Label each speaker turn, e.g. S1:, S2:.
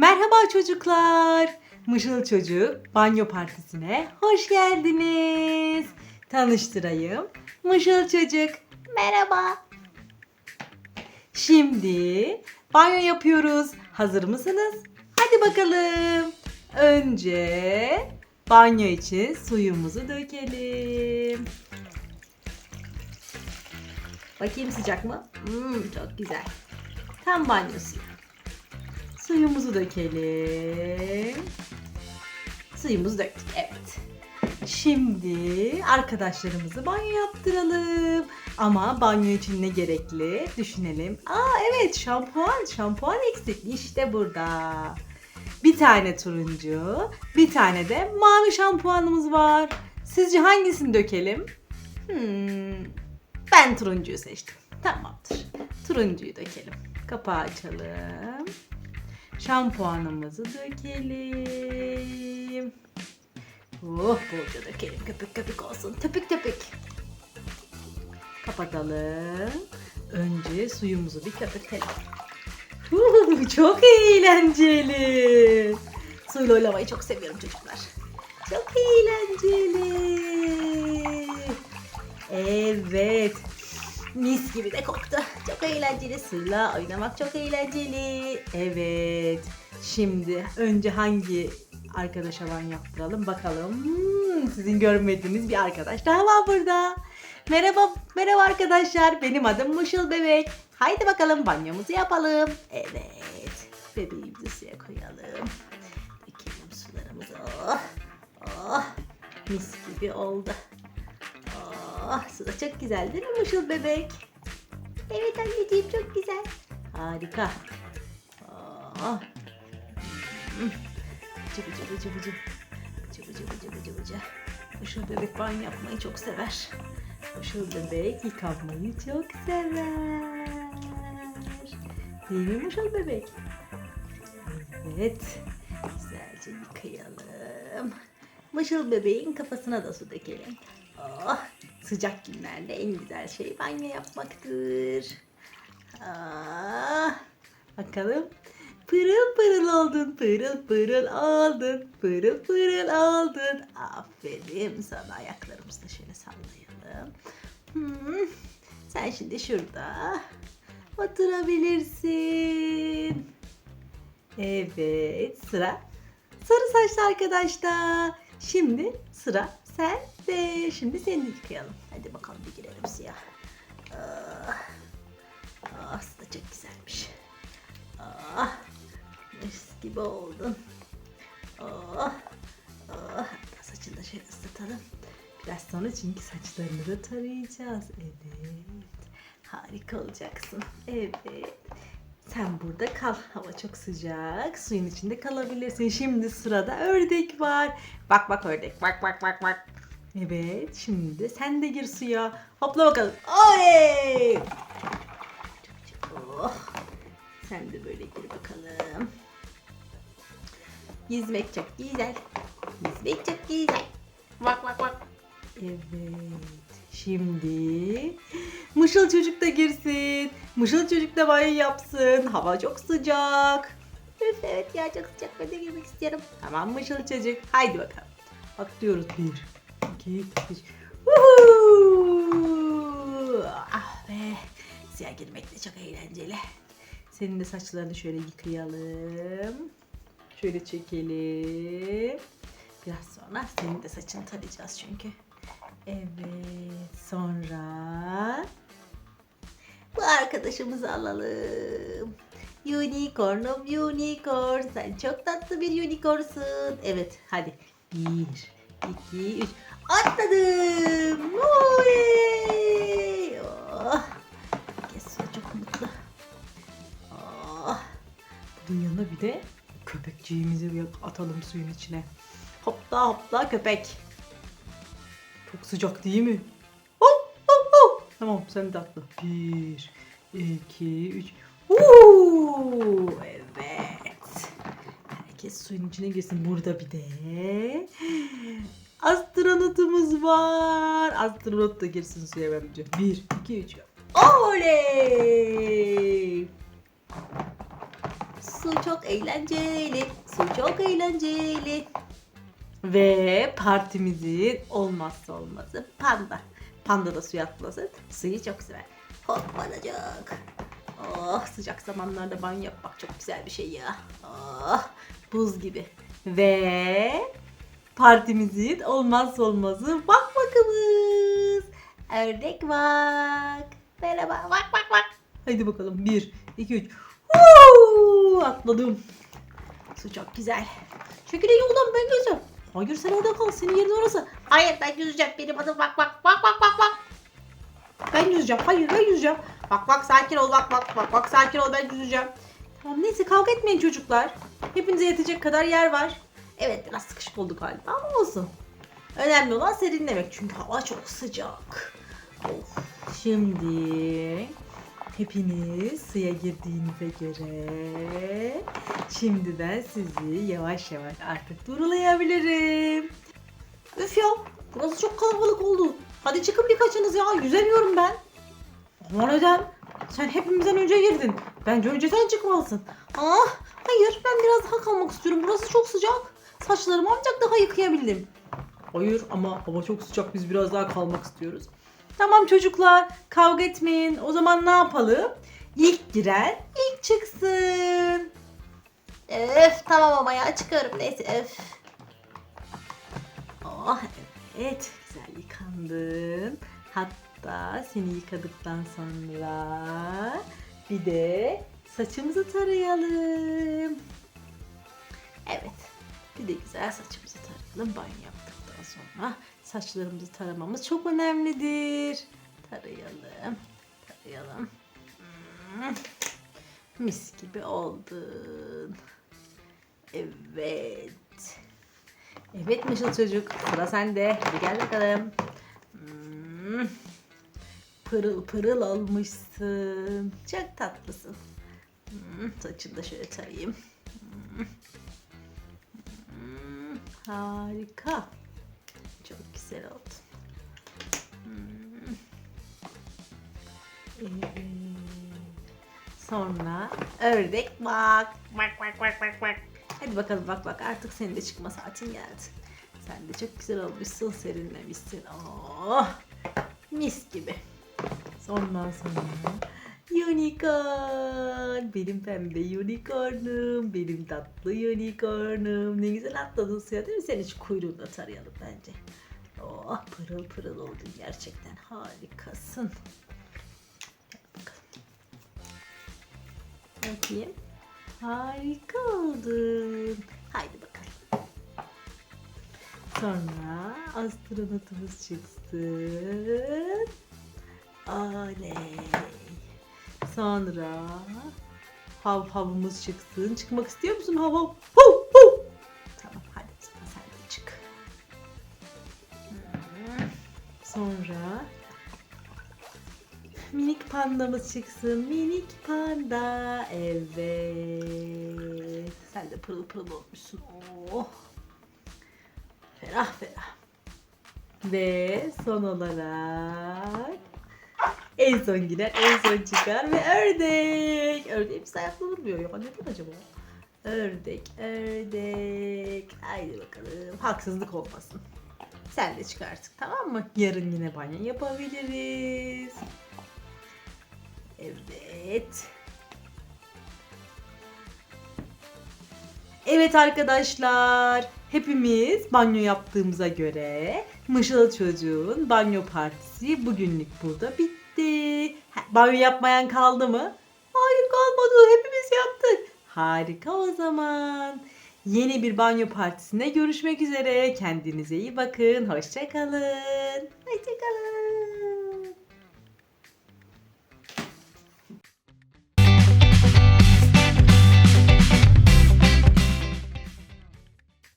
S1: Merhaba çocuklar. Mışıl Çocuk Banyo Partisine hoş geldiniz. Tanıştırayım. Mışıl Çocuk. Merhaba. Şimdi banyo yapıyoruz. Hazır mısınız? Hadi bakalım. Önce banyo için suyumuzu dökelim. Bakayım sıcak mı? Hmm, çok güzel. Tam banyo suyu. Suyumuzu dökelim. Suyumuzu döktük. Evet. Şimdi arkadaşlarımızı banyo yaptıralım. Ama banyo için ne gerekli? Düşünelim. Aa evet şampuan. Şampuan eksik. İşte burada. Bir tane turuncu, bir tane de mavi şampuanımız var. Sizce hangisini dökelim? Hmm, ben turuncuyu seçtim. Tamamdır. Turuncuyu dökelim. Kapağı açalım. Şampuanımızı dökelim. Oh bolca dökelim. Köpük köpük olsun. Töpük töpük. Kapatalım. Önce suyumuzu bir köpürtelim. Huu, çok eğlenceli. Suyla oynamayı çok seviyorum çocuklar. Çok eğlenceli. Evet. Mis gibi de koktu. Çok eğlenceli. Suyla oynamak çok eğlenceli. Evet. Şimdi önce hangi arkadaşa ban yaptıralım bakalım. Hmm, sizin görmediğiniz bir arkadaş daha var burada. Merhaba, merhaba arkadaşlar. Benim adım Mışıl Bebek. Haydi bakalım banyomuzu yapalım. Evet. Bebeğimizi suya koyalım. Dökelim sularımızı. Oh, oh. Mis gibi oldu. Su da çok güzel değil mi Mışıl Bebek? Evet anneciğim çok güzel. Harika. Bıcı bıcı bıcı. Bıcı bıcı bıcı bıcı bıcı. Işıl bebek banyo yapmayı çok sever. Işıl bebek yıkanmayı çok sever. Değil mi Işıl bebek? Evet. Güzelce yıkayalım. Mışıl bebeğin kafasına da su dökelim. Oh, sıcak günlerde en güzel şey banyo yapmaktır. Ah, bakalım. Pırıl pırıl oldun, pırıl pırıl oldun, pırıl pırıl oldun. Aferin sana. Ayaklarımızı şöyle sallayalım. Hmm, Sen şimdi şurada oturabilirsin. Evet, sıra sarı saçlı arkadaşlar. Şimdi sıra sende. Şimdi seni yıkayalım. Hadi bakalım bir girelim suya. Ah, ah su da çok güzelmiş. Ah, mis gibi oldun. Oh, oh. Saçını da şöyle ıslatalım. Biraz sonra çünkü saçlarını da tarayacağız. Evet. Harika olacaksın. Evet. Sen burada kal. Hava çok sıcak. Suyun içinde kalabilirsin. Şimdi sırada ördek var. Bak bak ördek. Bak bak bak bak. Evet. Şimdi sen de gir suya. Hopla bakalım. Oley! Oh. Sen de böyle gir bakalım. Yüzmek çok güzel. Yüzmek çok güzel. Bak bak bak. Evet. Şimdi Mışıl çocuk da girsin. Mışıl çocuk da banyo yapsın. Hava çok sıcak. Üf, evet ya çok sıcak. Ben de girmek istiyorum. Tamam Mışıl çocuk. Haydi bakalım. Atlıyoruz. Bir, iki, üç. Woohoo! Ah be. Suya girmek de çok eğlenceli. Senin de saçlarını şöyle yıkayalım. Şöyle çekelim. Biraz sonra senin de saçını tarayacağız çünkü. Evet. Sonra bu arkadaşımızı alalım. Unicornum unicorn. Sen çok tatlı bir unicornsun. Evet hadi. Bir, iki, üç. Atladım. Oley! Oh. Çok mutlu. Oh. Bunun yanına bir de köpekçiğimizi atalım suyun içine. Hopla hopla köpek. Çok sıcak değil mi? Tamam sen de atla. Bir, iki, üç. Uuu, evet. Herkes suyun içine girsin. Burada bir de astronotumuz var. Astronot da girsin suya bence. Bir, iki, üç. Oley! Su çok eğlenceli. Su çok eğlenceli. Ve partimizin olmazsa olmazı panda. Panda da suya atlasın. Suyu çok sever. Hoppanacak. Oh sıcak zamanlarda banyo yapmak çok güzel bir şey ya. Oh buz gibi. Ve partimizin olmazsa olmazı bak bakımız. Ördek bak. Merhaba bak bak bak. Haydi bakalım. Bir, iki, üç. Huu, atladım. Su çok güzel. Şekilde yoldan ben yüzeceğim. Hayır sen orada kal. Senin yerin orası. Hayır ben yüzeceğim. Benim adım bak bak bak bak bak bak. Ben yüzeceğim. Hayır ben yüzeceğim. Bak bak sakin ol bak bak bak bak sakin ol ben yüzeceğim. Tamam neyse kavga etmeyin çocuklar. Hepinize yetecek kadar yer var. Evet biraz sıkışık olduk galiba ama olsun. Önemli olan serinlemek çünkü hava çok sıcak. Of. Şimdi hepiniz suya girdiğinize göre şimdiden sizi yavaş yavaş artık durulayabilirim. Üf ya burası çok kalabalık oldu. Hadi çıkın birkaçınız ya yüzemiyorum ben. Ama neden? Sen hepimizden önce girdin. Bence önce sen çıkmalısın. Ah hayır ben biraz daha kalmak istiyorum. Burası çok sıcak. Saçlarımı ancak daha yıkayabildim. Hayır ama hava çok sıcak biz biraz daha kalmak istiyoruz. Tamam çocuklar kavga etmeyin. O zaman ne yapalım? İlk giren ilk çıksın. Öf tamam ama ya çıkarım neyse öf. Oh evet güzel yıkandın. Hatta seni yıkadıktan sonra bir de saçımızı tarayalım. Evet bir de güzel saçımızı tarayalım banyo yaptıktan sonra. Saçlarımızı taramamız çok önemlidir. Tarayalım. Tarayalım. Hmm. Mis gibi oldun. Evet. Evet Mışıl çocuk. Sıra sende. Hadi gel bakalım. Hmm. Pırıl pırıl olmuşsun. Çok tatlısın. Hmm. Saçını da şöyle tarayayım. Hmm. Harika. Güzel oldu. Hmm. Evet. Sonra ördek bak. Bak bak bak bak bak. Hadi bakalım bak bak artık senin de çıkma saatin geldi. Sen de çok güzel olmuşsun, serinlemişsin. Oh, mis gibi. Ondan sonra unicorn. Benim pembe unicornum. Benim tatlı unicornum. Ne güzel atladın suya değil mi? Sen hiç kuyruğunu tarayalım bence. Oh pırıl pırıl oldun gerçekten. Harikasın. Bakayım. Harika oldun. Haydi bakalım. Sonra astronotumuz çıksın. Oley. Sonra hav havumuz çıksın. Çıkmak istiyor musun hav hav? Hu, Sonra minik pandamız çıksın. Minik panda. Evet. Sen de pırıl pırıl olmuşsun. Oh. Ferah ferah. Ve son olarak en son gider, en son çıkar ve ördek. Hepsi ayakta durmuyor ya. Neden acaba? Ördek, ördek. Haydi bakalım. Haksızlık olmasın. Sen de çık artık tamam mı? Yarın yine banyo yapabiliriz. Evet. Evet arkadaşlar, hepimiz banyo yaptığımıza göre Mışıl Çocuğun banyo partisi bugünlük burada bitti. Banyo yapmayan kaldı mı? Hayır kalmadı, hepimiz yaptık. Harika o zaman. Yeni bir banyo partisinde görüşmek üzere. Kendinize iyi bakın. Hoşçakalın. Hoşçakalın.